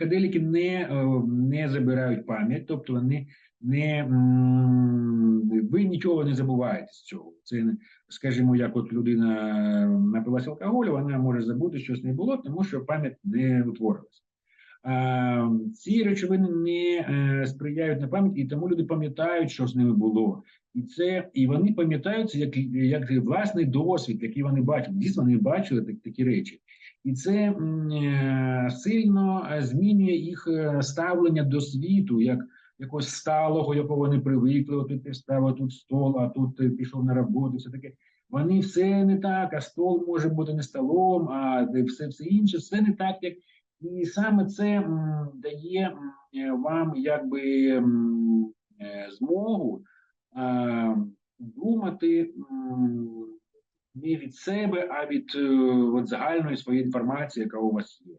Психоделіки не, е, не забирають пам'ять, тобто вони не ви нічого не забуваєте з цього. Це скажімо, як от людина напилася алкоголю, вона може забути, що з нею було, тому що пам'ять не утворилася. А, ці речовини не е, сприяють на пам'ять, і тому люди пам'ятають, що з ними було. І це і вони пам'ятають це як, як власний досвід, який вони бачили. Дійсно, вони бачили так, такі речі. І це е, сильно е, змінює їх е, ставлення до світу, як якогось сталого, якого вони привикли. От ти встав, а тут стол, а тут пішов на роботу. Все таке. Вони все не так, а стол може бути не столом, а все, все інше, все не так, як і саме це дає е, вам якби е, змогу думати не від себе, а від от загальної своєї інформації, яка у вас є.